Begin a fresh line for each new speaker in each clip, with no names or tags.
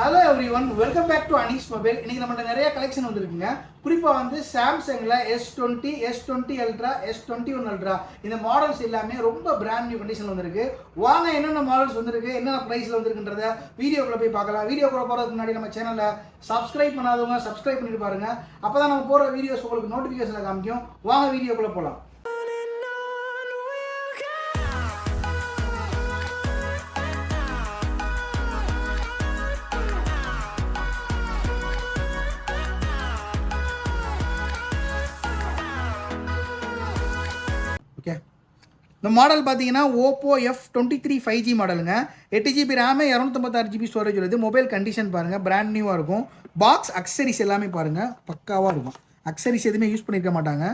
Hello everyone welcome back to Anees mobile இன்றைக்கி நம்மள்ட்ட நிறைய கலெக்ஷன் வந்துருக்குங்க. குறிப்பாக வந்து சாம்சங்கில் S twenty S twenty ultra S twenty one ultra இந்த மாடல்ஸ் எல்லாமே ரொம்ப பிராண்ட் நியூ கண்டிஷனில் வந்திருக்கு. வாங்க என்னென்ன மாடல்ஸ் வந்திருக்கு என்னென்ன ப்ரைஸில் வந்திருக்குன்றத வீடியோக்குள்ளே போய் பார்க்கலாம். வீடியோக்குள்ளே போகிறதுக்கு முன்னாடி நம்ம சேனலை சப்ஸ்கிரைப் பண்ணாதவங்க சப்ஸ்கிரைப் பண்ணிட்டு பாருங்கள் அப்போ தான் நம்ம போகிற வீடியோஸ் உங்களுக்கு நோட்டிஃபிகேஷனில் காமிக்கும். வாங்க வீடியோக்குள்ளே போகலாம் ஓகே இந்த மாடல் பார்த்தீங்கன்னா Oppo F twenty three five G மாடலுங்க எட்டு ஜிபி ரேமு இரநூத்தம்பத்தாறு ஜிபி ஸ்டோரேஜ் உள்ளது. மொபைல் கண்டிஷன் பாருங்கள் பிராண்ட் நியூவாக இருக்கும். பாக்ஸ் அக்சரிஸ் எல்லாமே பாருங்கள் பக்காவாக இருக்கும். அக்சரிஸ் எதுவுமே யூஸ் பண்ணியிருக்க மாட்டாங்க.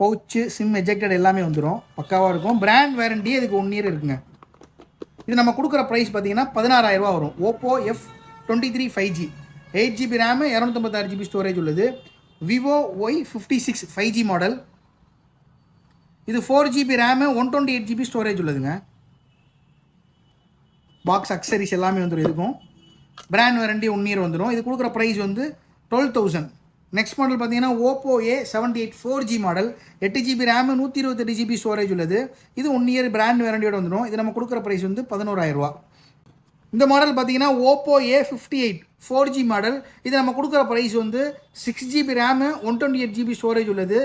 பவுச்சு சிம் எஜெக்டட் எல்லாமே வந்துடும் பக்காவாக இருக்கும். பிராண்ட் வேரண்டி அதுக்கு ஒன் இயர் இருக்குங்க. இது நம்ம கொடுக்குற ப்ரைஸ் பார்த்தீங்கன்னா பதினாறாயிரரூவா வரும். Oppo F twenty three five G eight GB RAM இரநூத்தம்பத்தாறு GB storage உள்ளது. Vivo Y fifty six five G model இது four GB RAM one twenty eight GB storage உள்ளதுங்க. Box accessories எல்லாமே வந்துடும் இதுக்கும். பிராண்ட் வாரண்டி ஒன் இயர் வந்துடும் இது கொடுக்குற price வந்து twelve thousand next model பார்த்தீங்கன்னா Oppo A seventy eight four G model எட்டு ஜிபி ரேமு நூற்றி இருபத்தெட்டு ஜிபி ஸ்டோரேஜ் உள்ளது. இது ஒன் இயர் பிராண்ட் வாரண்டியோட வந்துடும் இது நம்ம கொடுக்குற ப்ரைஸ் வந்து பதினோராயிரரூவா இந்த மாடல் பார்த்தீங்கன்னா Oppo A fifty eight four G model இது நம்ம கொடுக்குற ப்ரைஸ் வந்து six GB RAM one twenty eight GB storage உள்ளது.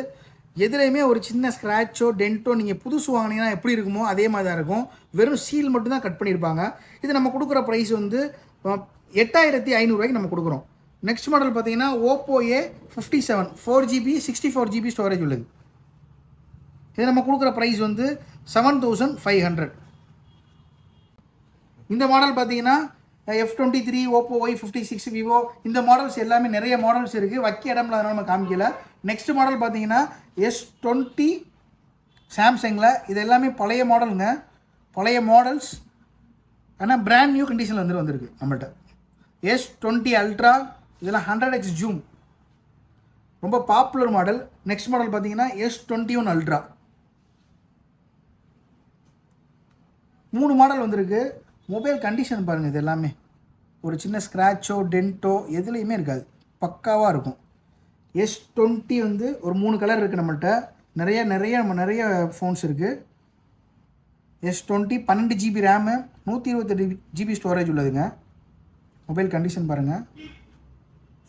எதுலேயுமே ஒரு சின்ன ஸ்க்ராச்சோ டென்ட்டோ நீங்கள் புதுசு வாங்கினீங்கன்னா எப்படி இருக்குமோ அதே மாதிரி தான் இருக்கும். வெறும் சீல் மட்டும்தான் கட் பண்ணியிருப்பாங்க. இது நம்ம கொடுக்குற ப்ரைஸ் வந்து எட்டாயிரத்தி ஐநூறுரூவாய்க்கு நம்ம கொடுக்குறோம். நெக்ஸ்ட் மாடல் பார்த்தீங்கன்னா Oppo A fifty seven four GB sixty four GB storage உள்ளது. இது நம்ம கொடுக்குற ப்ரைஸ் வந்து செவன் தௌசண்ட் ஃபைவ் ஹண்ட்ரட் இந்த மாடல் பார்த்தீங்கன்னா F twenty three Oppo Y fifty six Vivo இந்த மாடல்ஸ் எல்லாமே நிறைய மாடல்ஸ் இருக்குது வைக்க இடம்ல அதனால் நம்ம காமிக்கல. நெக்ஸ்ட் மாடல் பார்த்தீங்கன்னா எஸ் டுவெண்ட்டி சாம்சங்கில் இது எல்லாமே பழைய மாடலுங்க பழைய மாடல்ஸ் ஆனால் பிராண்ட் நியூ கண்டிஷனில் வந்து வந்திருக்கு நம்மள்ட்ட. எஸ் டுவெண்ட்டி அல்ட்ரா இதெல்லாம் ஹண்ட்ரட் எக்ஸ் ஜூம் ரொம்ப பாப்புலர் மாடல் நெக்ஸ்ட் மாடல் பார்த்தீங்கன்னா எஸ் டுவெண்ட்டி ஒன் அல்ட்ரா மூணு மாடல் வந்திருக்கு. மொபைல் கண்டிஷன் பாருங்கள் இது எல்லாமே. ஒரு சின்ன ஸ்க்ராச்சோ டென்ட்டோ எதுலேயுமே இருக்காது. பக்காவாக இருக்கும். எஸ் டுவெண்ட்டி வந்து ஒரு மூணு கலர் இருக்குது நம்மள்கிட்ட நிறைய நிறைய நம்ம நிறைய ஃபோன்ஸ் இருக்குது எஸ் டுவெண்ட்டி பன்னெண்டு ஜிபி ரேமு நூற்றி இருபத்தெட்டு ஜிபி ஸ்டோரேஜ் உள்ளதுங்க. மொபைல் கண்டிஷன் பாருங்கள்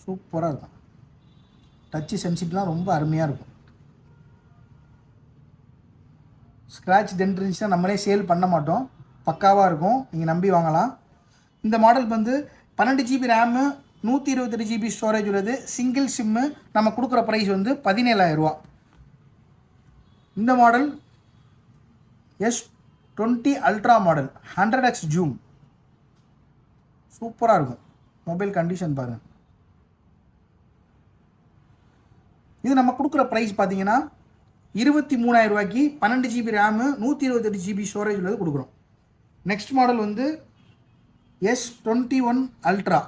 சூப்பராக இருக்கும். டச்சு சென்சிட்டிவ்லாம் ரொம்ப அருமையாக இருக்கும். ஸ்க்ராட்ச் டென்ட் இருந்துச்சுன்னா நம்மளே சேல் பண்ண மாட்டோம். பக்காவாக இருக்கும். நீங்கள் நம்பி வாங்கலாம். இந்த மாடல் வந்து பன்னெண்டு ஜிபி ரேமு நூற்றி இருபத்தெட்டு ஜிபி ஸ்டோரேஜ் உள்ளது. சிங்கிள் சிம்மு நம்ம கொடுக்குற ப்ரைஸ் வந்து பதினேழாயிரரூவா இந்த model S twenty ultra model hundred X zoom சூப்பராக இருக்கும். மொபைல் கண்டிஷன் பாருங்கள் இது நம்ம கொடுக்குற ப்ரைஸ் பார்த்தீங்கன்னா இருபத்தி மூணாயிரம் ரூபாய்க்கு பன்னெண்டு ஜிபி ரேமு நூற்றி இருபத்தெட்டு ஜிபி ஸ்டோரேஜ் உள்ளது கொடுக்குறோம். நெக்ஸ்ட் மாடல் வந்து எஸ் டுவெண்ட்டி ஒன் அல்ட்ரா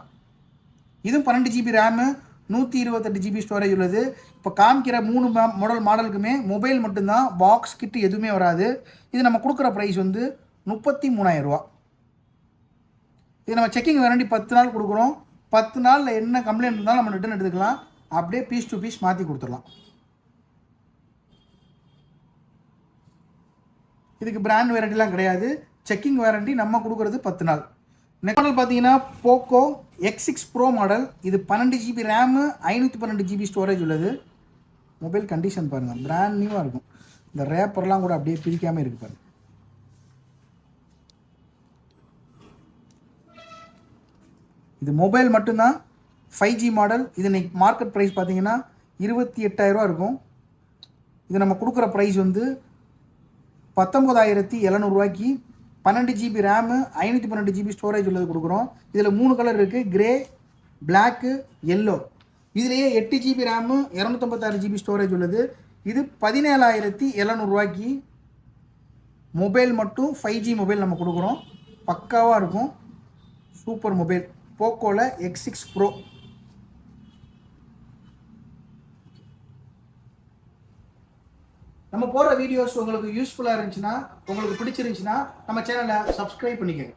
இதுவும் பன்னெண்டு ஜிபி ரேமு நூற்றி இருபத்தெட்டு ஜிபி ஸ்டோரேஜ் உள்ளது. இப்போ காமிக்கிற மூணு மாடல் மாடலுக்குமே மொபைல் மட்டும்தான் பாக்ஸ் கிட்டு எதுவுமே வராது. இது நம்ம கொடுக்குற ப்ரைஸ் வந்து முப்பத்தி மூணாயிரரூவா இது நம்ம செக்கிங் வேரண்டி பத்து நாள் கொடுக்குறோம். பத்து நாளில் என்ன கம்ப்ளைண்ட் இருந்தாலும் நம்ம ரிட்டன் எடுத்துக்கலாம். அப்படியே பீஸ் டு பீஸ் மாற்றி கொடுத்துடலாம். இதுக்கு பிராண்ட் வேரண்டிலாம் கிடையாது. செக்கிங் வாரண்டி நம்ம கொடுக்குறது பத்து நாள். நெக்ஸ்ட் மாடல் பார்த்தீங்கன்னா Poco X six Pro model இது பன்னெண்டு ஜிபி ரேமு ஐநூற்றி பன்னெண்டு ஜிபி ஸ்டோரேஜ் உள்ளது. மொபைல் கண்டிஷன் பாருங்கள் பிராண்ட் நியூவாக இருக்கும். இந்த ரேப்பர்லாம் கூட அப்படியே பிரிக்காமல் இருக்கு பாருங்கள் இது மொபைல் மட்டும்தான் ஃபைவ் ஜி மாடல் இது இன்னைக்கு மார்க்கெட் ப்ரைஸ் பார்த்தீங்கன்னா இருபத்தி எட்டாயிரரூவா இருக்கும். இது நம்ம கொடுக்குற ப்ரைஸ் வந்து பத்தொம்போதாயிரத்தி எழுநூறுவாய்க்கு பன்னெண்டு ஜிபி ரேமு ஐநூற்றி பன்னெண்டு ஜிபி ஸ்டோரேஜ் உள்ளது கொடுக்குறோம். இதில் மூணு கலர் இருக்குது கிரே பிளாக்கு எல்லோ இதுலேயே எட்டு ஜிபி ரேமு இரநூத்தம்பத்தாறு ஜிபி ஸ்டோரேஜ் உள்ளது. இது பதினேழாயிரத்தி எழுநூறுவாய்க்கு மொபைல் மட்டும் ஃபைவ் ஜி மொபைல் நம்ம கொடுக்குறோம். பக்காவாக இருக்கும். சூப்பர் மொபைல் போக்கோவில் எக்ஸ் சிக்ஸ் ப்ரோ நம்ம போடுற வீடியோஸ் உங்களுக்கு யூஸ்ஃபுல்லாக இருந்துச்சுன்னா உங்களுக்கு பிடிச்சிருந்துச்சுன்னா நம்ம சேனலை சப்ஸ்கிரைப் பண்ணிக்கோங்க.